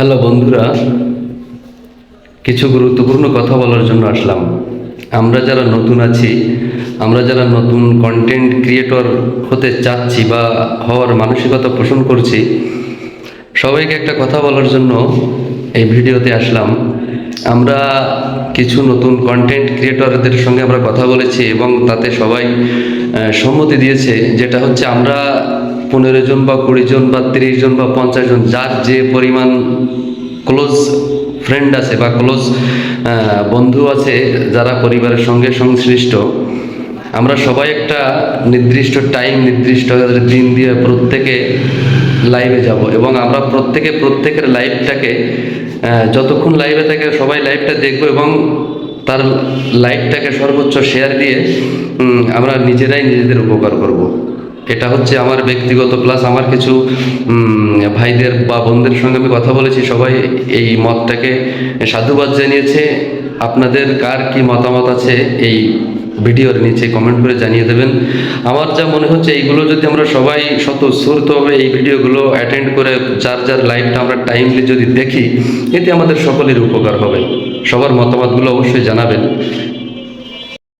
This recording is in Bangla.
হ্যালো বন্ধুরা, কিছু গুরুত্বপূর্ণ কথা বলার জন্য আসলাম। আমরা যারা নতুন আছি, আমরা যারা নতুন কন্টেন্ট ক্রিয়েটর হতে চাচ্ছি বা হওয়ার মানসিকতা পোষণ করছি, সবাইকে একটা কথা বলার জন্য এই ভিডিওতে আসলাম। আমরা কিছু নতুন কন্টেন্ট ক্রিয়েটরদের সঙ্গে আমরা কথা বলেছি এবং তাতে সবাই সম্মতি দিয়েছে, যেটা হচ্ছে আমরা পনেরো জন বা কুড়ি জন বা তিরিশ জন বা পঞ্চাশ জন, যার যে পরিমাণ ক্লোজ ফ্রেন্ড আছে বা ক্লোজ বন্ধু আছে, যারা পরিবারের সঙ্গে সংশ্লিষ্ট, আমরা সবাই একটা নির্দিষ্ট টাইম নির্দিষ্ট দিন দিয়ে প্রত্যেকে লাইভে যাব এবং আমরা প্রত্যেকে, প্রত্যেকের লাইভটাকে যতক্ষণ লাইভে থাকে সবাই লাইভটা দেখব এবং তার লাইভটাকে সর্বোচ্চ শেয়ার দিয়ে আমরা নিজেরাই নিজেদের উপকার করব। এটা হচ্ছে আমার ব্যক্তিগত প্লাস আমার কিছু ভাইদের বা বোনদের সঙ্গে আমি কথা বলেছি, সবাই এই মতটাকে সাধুবাদ জানিয়েছে। আপনাদের কার কি মতামত আছে এই ভিডিওর নিচে কমেন্ট করে জানিয়ে দেবেন। আমার যা মনে হচ্ছে, এইগুলো যদি আমরা সবাই স্বতঃস্ফূর্তভাবে এই ভিডিওগুলো অ্যাটেন্ড করে, যার যার লাইফটা আমরা টাইমলি যদি দেখি, এতে আমাদের সকলের উপকার হবে। সবার মতামতগুলো অবশ্যই জানাবেন।